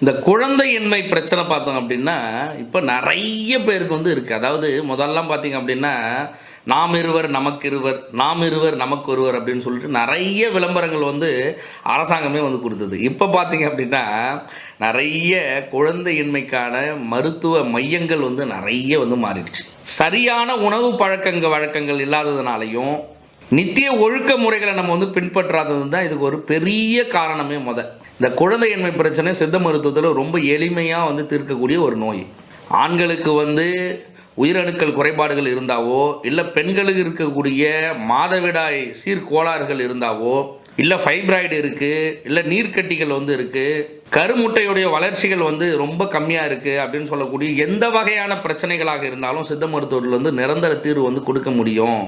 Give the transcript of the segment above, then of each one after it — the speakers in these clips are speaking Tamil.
இந்த குழந்தையின்மை பிரச்சனை பார்த்தோம் அப்படின்னா இப்போ நிறைய பேருக்கு வந்து இருக்குது அதாவது முதல்லாம் பார்த்தீங்க அப்படின்னா நாம் இருவர் நமக்கு இருவர் நாம் இருவர் நமக்கு ஒருவர் அப்படின்னு சொல்லிட்டு நிறைய விளம்பரங்கள் வந்து அரசாங்கமே வந்து கொடுத்தது. இப்போ பார்த்தீங்க அப்படின்னா நிறைய குழந்தையின்மைக்கான மருத்துவ மையங்கள் வந்து நிறைய வந்து மாறிடுச்சு. சரியான உணவு பழக்கங்க வழக்கங்கள் இல்லாததுனாலையும் நித்திய ஒழுக்க முறைகளை நம்ம வந்து பின்பற்றாதது தான் இதுக்கு ஒரு பெரிய காரணமே முதல் இந்த குழந்தையின்மை பிரச்சனை சித்த மருத்துவத்தில் ரொம்ப எளிமையாக வந்து தீர்க்கக்கூடிய ஒரு நோய். ஆண்களுக்கு வந்து உயிரணுக்கள் குறைபாடுகள் இருந்தாவோ இல்லை பெண்களுக்கு இருக்கக்கூடிய மாதவிடாய் சீர்கோளாறுகள் இருந்தாவோ இல்லை ஃபைப்ராய்டு இருக்குது இல்லை நீர்க்கட்டிகள் வந்து இருக்குது கருமுட்டையுடைய வளர்ச்சிகள் வந்து ரொம்ப கம்மியாக இருக்குது அப்படின்னு சொல்லக்கூடிய எந்த வகையான பிரச்சனைகளாக இருந்தாலும் சித்த மருத்துவத்தில் வந்து நிரந்தர தீர்வு வந்து கொடுக்க முடியும்.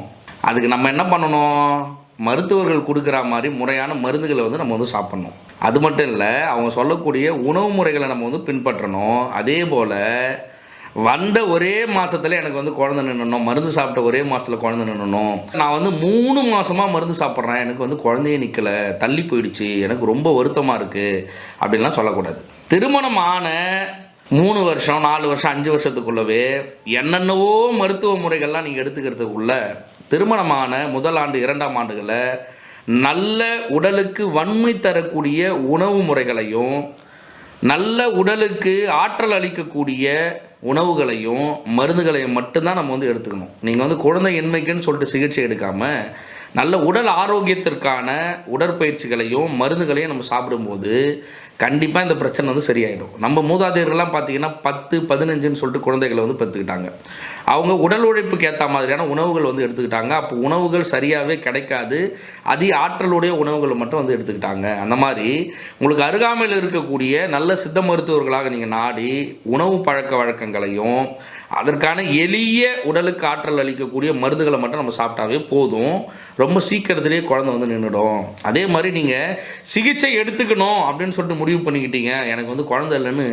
அதுக்கு நம்ம என்ன பண்ணணும்? மருத்துவர்கள் கொடுக்குற மாதிரி முறையான மருந்துகளை வந்து நம்ம வந்து சாப்பிட்ணும். அது மட்டும் இல்லை அவங்க சொல்லக்கூடிய உணவு முறைகளை நம்ம வந்து பின்பற்றணும். அதே போல் வந்த ஒரே மாதத்துல எனக்கு வந்து குழந்தை நின்னணும் மருந்து சாப்பிட்ட ஒரே மாதத்தில் குழந்தை நின்னணும் நான் வந்து மூணு மாதமாக மருந்து சாப்பிட்றேன் எனக்கு வந்து குழந்தையே நிற்கலை தள்ளி போயிடுச்சு எனக்கு ரொம்ப வருத்தமாக இருக்குது அப்படின்லாம் சொல்லக்கூடாது. திருமணம் ஆன மூணு வருஷம் நாலு வருஷம் அஞ்சு வருஷத்துக்குள்ளவே என்னென்னவோ மருத்துவ முறைகள்லாம் நீங்கள் எடுத்துக்கிறதுக்குள்ள திருமணமான முதல் ஆண்டு இரண்டாம் ஆண்டுகளில் நல்ல உடலுக்கு வன்மை தரக்கூடிய உணவு முறைகளையும் நல்ல உடலுக்கு ஆற்றல் அளிக்கக்கூடிய உணவுகளையும் மருந்துகளையும் மட்டும்தான் நம்ம வந்து எடுத்துக்கணும். நீங்கள் வந்து குழந்தை எண்மைக்குன்னு சொல்லிட்டு சிகிச்சை எடுக்காமல் நல்ல உடல் ஆரோக்கியத்திற்கான உடற்பயிற்சிகளையும் மருந்துகளையும் நம்ம சாப்பிடும்போது கண்டிப்பாக இந்த பிரச்சனை வந்து சரியாயிடும். நம்ம மூதாதையர்கள்லாம் பார்த்தீங்கன்னா பத்து பதினஞ்சுன்னு சொல்லிட்டு குழந்தைகளை வந்து பெற்றுக்கிட்டாங்க அவங்க உடல் உழைப்புக்கு ஏற்ற மாதிரியான உணவுகள் வந்து எடுத்துக்கிட்டாங்க. அப்போ உணவுகள் சரியாகவே கிடைக்காது. அதிக ஆற்றலுடைய உணவுகளை மட்டும் வந்து எடுத்துக்கிட்டாங்க. அந்த மாதிரி உங்களுக்கு அருகாமையில் இருக்கக்கூடிய நல்ல சித்த மருத்துவர்களாக நீங்கள் நாடி உணவு பழக்க வழக்கங்களையும் அதற்கான எளிய உடலுக்கு ஆற்றல் அளிக்கக்கூடிய மருந்துகளை மட்டும் நம்ம சாப்பிட்டாவே போதும். ரொம்ப சீக்கிரத்திலேயே குழந்தை வந்து நின்றுடும் அதே மாதிரி நீங்கள் சிகிச்சை எடுத்துக்கணும் அப்படின்னு சொல்லிட்டு முடிவு பண்ணிக்கிட்டீங்க. எனக்கு வந்து குழந்தை இல்லைன்னு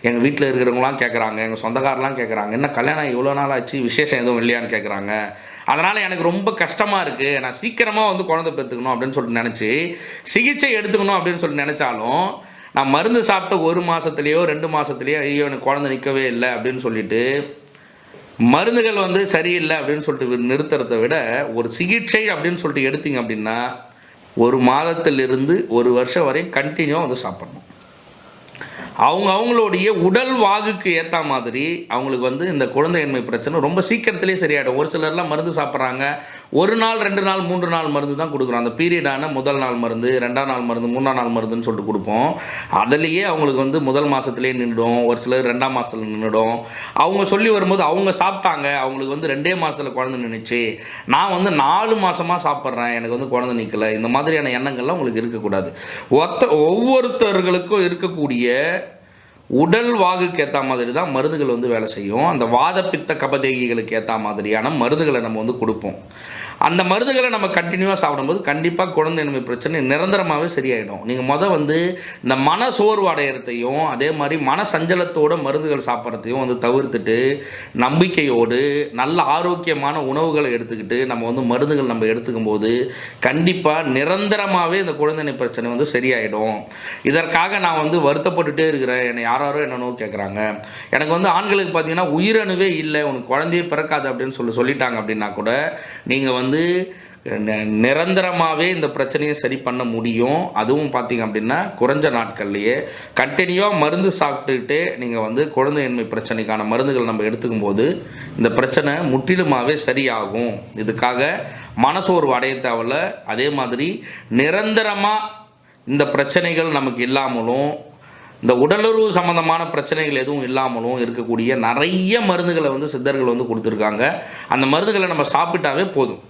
எங்கள் வீட்டில் இருக்கிறவங்களாம் கேட்குறாங்க எங்கள் சொந்தக்காரெலாம் கேட்குறாங்க என்ன கல்யாணம் இவ்வளோ நாள் ஆச்சு விசேஷம் எதுவும் இல்லையான்னு கேட்குறாங்க அதனால் எனக்கு ரொம்ப கஷ்டமாக இருக்குது நான் சீக்கிரமாக வந்து குழந்தை பெற்றுக்கணும் அப்படின்னு சொல்லிட்டு நினச்சி சிகிச்சை எடுத்துக்கணும் அப்படின்னு சொல்லிட்டு நினச்சாலும் நான் மருந்து சாப்பிட்ட ஒரு மாதத்துலேயோ ரெண்டு மாதத்துலேயோ ஐயோ எனக்கு குழந்தை நிற்கவே இல்லை அப்படின்னு சொல்லிட்டு மருந்துகள் வந்து சரியில்லை அப்படின்னு சொல்லிட்டு நிறுத்துறதை விட ஒரு சிகிச்சை அப்படின்னு சொல்லிட்டு எடுத்தீங்க அப்படின்னா ஒரு மாதத்திலிருந்து ஒரு வருஷம் வரையும் கண்டினியூவாக வந்து சாப்பிடணும். அவங்க அவங்களுடைய உடல் வாகுக்கு ஏற்ற மாதிரி அவங்களுக்கு வந்து இந்த குழந்தையின்மை பிரச்சனை ரொம்ப சீக்கிரத்திலே சரியாயிடும். ஒரு சிலர்லாம் மருந்து சாப்பிட்றாங்க ஒரு நாள் ரெண்டு நாள் மூன்று நாள் மருந்து தான் கொடுக்குறோம். அந்த பீரியடான முதல் நாள் மருந்து ரெண்டாம் நாள் மருந்து மூணாம் நாள் மருந்துன்னு சொல்லிட்டு கொடுப்போம். அதுலேயே அவங்களுக்கு வந்து முதல் மாதத்துலேயே நின்றுடும் ஒரு சிலர் ரெண்டாம் மாதத்துல நின்றுடும் அவங்க சொல்லி வரும்போது அவங்க சாப்பிட்டாங்க. அவங்களுக்கு வந்து ரெண்டே மாதத்தில் குழந்தை நின்றுச்சு நான் வந்து நாலு மாதமாக சாப்பிட்றேன். எனக்கு வந்து குழந்தை நிற்கல இந்த மாதிரியான எண்ணங்கள்லாம் உங்களுக்கு இருக்கக்கூடாது. ஒத்த ஒவ்வொருத்தர்களுக்கும் இருக்கக்கூடிய உடல் வாகுக்கு ஏற்ற மாதிரி தான் மருந்துகள் வந்து வேலை செய்யும். அந்த வாதப்பித்த கபதேகிகளுக்கு ஏற்ற மாதிரியான மருந்துகளை நம்ம வந்து கொடுப்போம். அந்த மருந்துகளை நம்ம கண்டினியூவாக சாப்பிடும்போது கண்டிப்பாக குழந்தை குழந்தையின்மை பிரச்சனை நிரந்தரமாகவே சரியாயிடும். நீங்கள் மொதல் வந்து இந்த மன சோர்வு அடையிறதையும் அதே மாதிரி மன சஞ்சலத்தோட மருந்துகள் சாப்பிட்றதையும் வந்து தவிர்த்துட்டு நம்பிக்கையோடு நல்ல ஆரோக்கியமான உணவுகளை எடுத்துக்கிட்டு நம்ம வந்து மருந்துகள் நம்ம எடுத்துக்கும் போது கண்டிப்பாக நிரந்தரமாகவே இந்த குழந்தை பிரச்சனை வந்து சரியாயிடும். இதற்காக நான் வந்து வருத்தப்பட்டுட்டே இருக்கிறேன். என்னை யாரோ என்னென்னோ கேட்குறாங்க எனக்கு வந்து ஆண்களுக்கு பார்த்தீங்கன்னா உயிரணுவே இல்லை. உனக்கு குழந்தையே பிறக்காது அப்படின்னு சொல்லி சொல்லிட்டாங்க அப்படின்னா கூட நீங்கள் வந்து வந்து நிரந்தரமாகவே இந்த பிரச்சனையை சரி பண்ண முடியும். அதுவும் பார்த்தீங்க அப்படின்னா குறைஞ்ச நாட்கள்லையே கண்டினியூவாக மருந்து சாப்பிட்டுக்கிட்டே நீங்கள் வந்து குழந்தையின்மை பிரச்சனைக்கான மருந்துகள் நம்ம எடுத்துக்கும் போது இந்த பிரச்சனை முற்றிலுமாகவே சரியாகும். இதுக்காக மனசோர்வு அடைய தேவையில்ல. அதே மாதிரி நிரந்தரமாக இந்த பிரச்சனைகள் நமக்கு இல்லாமலும் இந்த உடலுறவு சம்மந்தமான பிரச்சனைகள் எதுவும் இல்லாமலும் இருக்கக்கூடிய நிறைய மருந்துகளை வந்து சித்தர்கள் வந்து கொடுத்துருக்காங்க. அந்த மருந்துகளை நம்ம சாப்பிட்டாவே போதும்.